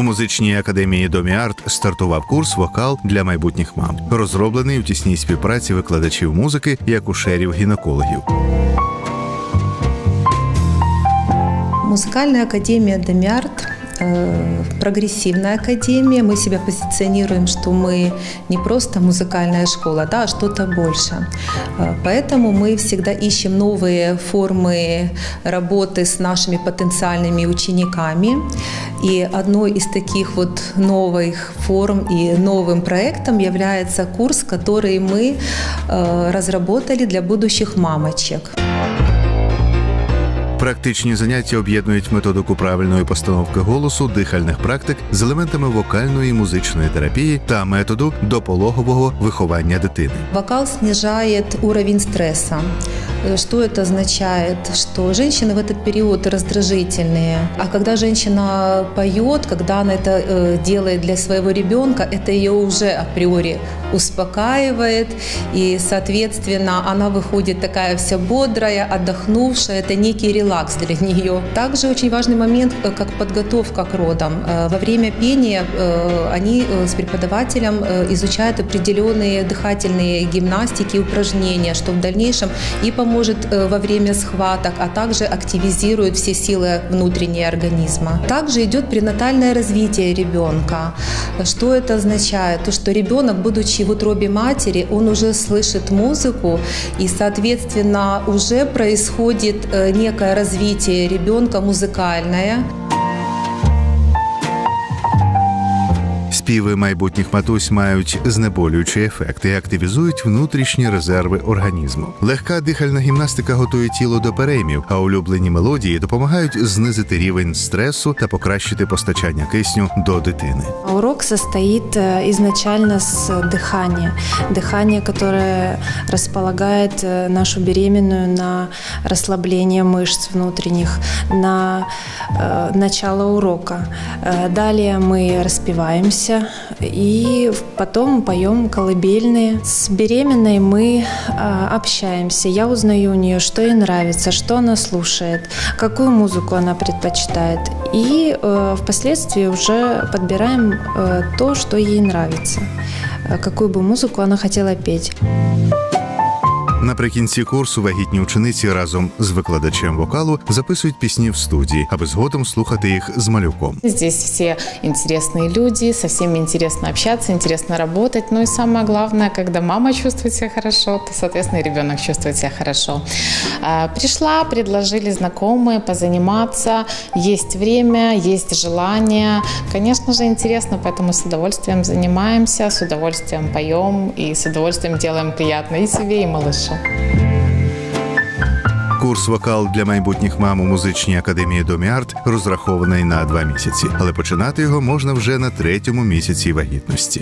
У музичній академії Домі Арт стартував курс Вокал для майбутніх мам, розроблений у тісній співпраці викладачів музики і акушерів-гінекологів. Музикальна академія Демиарт э, прогрессивная академия. Мы себя позиционируем, что мы не просто музыкальная школа, да, а что-то больше. Э, Поэтому мы всегда ищем новые формы работы с нашими потенциальными учениками. И одной из таких вот новых форм и новым проектом является курс, который мы э, разработали для будущих мамочек. Практичні заняття об'єднують методику правильної постановки голосу, дихальних практик з елементами вокальної і музичної терапії та методу допологового виховання дитини. Вокал знижає уровень стресса. Э, Что это означает? Что женщины в этот период раздражительные. А когда женщина поет, когда она это э, делает для своего ребенка, это ее уже априори успокаивает. И, соответственно, она выходит такая вся бодрая, отдохнувшая. Это некий релакс для нее. Также очень важный момент, э, как подготовка к родам. Во время пения они с преподавателем изучают определенные дыхательные гимнастики, упражнения, что в дальнейшем и поможет э, во время схваток, а также активизирует все силы внутренние организма. Также идет пренатальное развитие ребенка. Что это означает? То, что ребенок, будучи в утробе матери, он уже слышит музыку, и, соответственно, уже происходит э, некое развитие ребенка музыкальное. Співи майбутніх матусь мають знеболюючий ефект і активізують внутрішні резерви організму. Легка дихальна гімнастика готує тіло до переймів, а улюблені мелодії допомагають знизити рівень стресу та покращити постачання кисню до дитини. Урок состоит э, изначально с дыхания. Дыхание, которое располагает э, нашу беременную на расслабление мышц внутренних, на э, начало урока. Э, Далее мы распеваемся и потом поем колыбельные. С беременной мы э, общаемся. Я узнаю у нее, что ей нравится, что она слушает, какую музыку она предпочитает. И э, впоследствии уже подбираем э, то, что ей нравится, э, какую бы музыку она хотела петь. Наприкінці курсу вагітні учениці разом з викладачем вокалу записують пісні в студії, аби згодом слухати їх з малюком. Здесь все интересные люди, со всеми интересно общаться, интересно работать. Ну и самое главное, когда мама чувствует себя хорошо, то, соответственно, и ребенок чувствует себя хорошо. А, Пришла, предложили знакомые позаниматься. Есть время, есть желание. Конечно же, интересно, поэтому с удовольствием занимаемся, с удовольствием поем и с удовольствием делаем приятно и себе, и малышу. Курс вокал для майбутніх мам у музичній академії Домі Арт розрахований на два місяці, але починати його можна вже на третьому місяці вагітності.